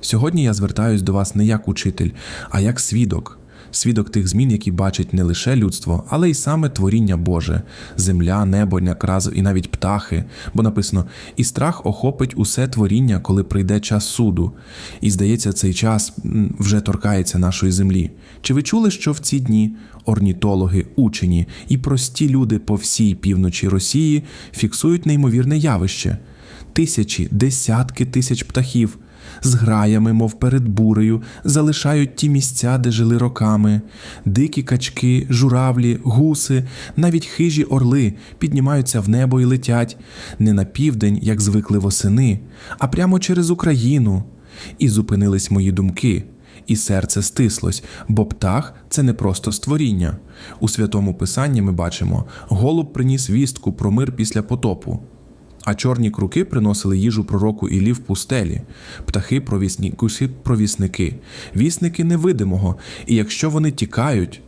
Сьогодні я звертаюсь до вас не як учитель, а як свідок. Свідок тих змін, які бачить не лише людство, але й саме творіння Боже, земля, небо, якраз і навіть птахи. Бо написано: і страх охопить усе творіння, коли прийде час суду. І здається, цей час вже торкається нашої землі. Чи ви чули, що в ці дні орнітологи, учені і прості люди по всій півночі Росії фіксують неймовірне явище? Тисячі, десятки тисяч птахів з граями, мов перед бурею, залишають ті місця, де жили роками. Дикі качки, журавлі, гуси, навіть хижі орли піднімаються в небо і летять не на південь, як звикли восени, а прямо через Україну. І зупинились мої думки. І серце стислось, бо птах це не просто створіння. У святому писанні ми бачимо, голуб приніс вістку про мир після потопу. А чорні круки приносили їжу пророку Іллі в пустелі, птахи провіснікусі провісники, вісники невидимого, і якщо вони тікають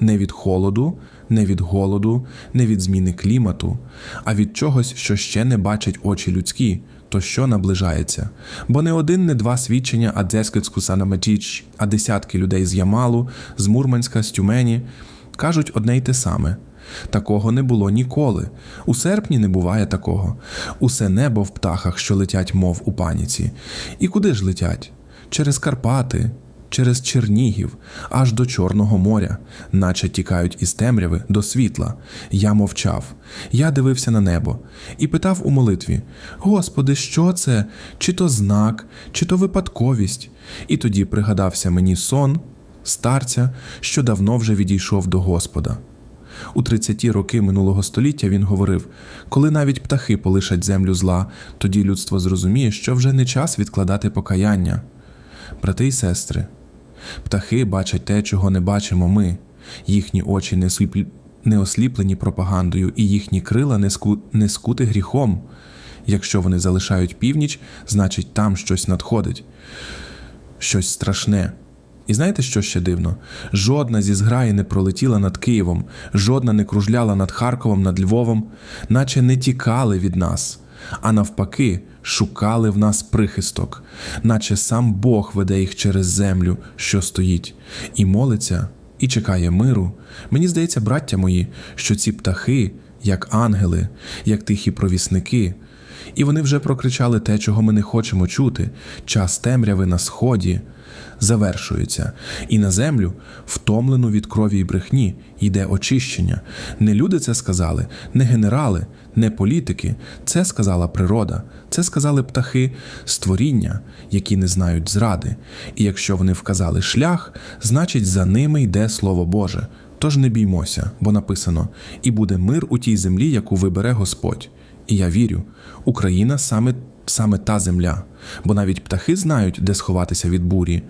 не від холоду, не від голоду, не від зміни клімату, а від чогось, що ще не бачать очі людські, то що наближається? Бо не один, не два свідчення Адзескицьку Санаматіч, а десятки людей з Ямалу, з Мурманська, з Тюмені кажуть одне й те саме. Такого не було ніколи. У серпні не буває такого. Усе небо в птахах, що летять, мов у паніці. І куди ж летять? Через Карпати, через Чернігів, аж до Чорного моря, наче тікають із темряви до світла. Я мовчав. Я дивився на небо і питав у молитві: Господи, що це? Чи то знак, чи то випадковість? І тоді пригадався мені сон старця, що давно вже відійшов до Господа. У 30-ті роки минулого століття він говорив: коли навіть птахи полишать землю зла, тоді людство зрозуміє, що вже не час відкладати покаяння. Брати й сестри, птахи бачать те, чого не бачимо ми, їхні очі не, сліп... не осліплені пропагандою, і їхні крила не, ску... не скути гріхом. Якщо вони залишають північ, значить там щось надходить, щось страшне. І знаєте, що ще дивно? Жодна зі зграї не пролетіла над Києвом, жодна не кружляла над Харковом, над Львовом, наче не тікали від нас, а навпаки, шукали в нас прихисток, наче сам Бог веде їх через землю, що стоїть, і молиться, і чекає миру. Мені здається, браття мої, що ці птахи, як ангели, як тихі провісники, і вони вже прокричали те, чого ми не хочемо чути, час темряви на сході завершується, і на землю, втомлену від крові й брехні, йде очищення. Не люди це сказали, не генерали, не політики. Це сказала природа, це сказали птахи, створіння, які не знають зради. І якщо вони вказали шлях, значить за ними йде Слово Боже. Тож не біймося, бо написано: і буде мир у тій землі, яку вибере Господь. І я вірю, Україна саме, саме та земля, бо навіть птахи знають, де сховатися від бурі.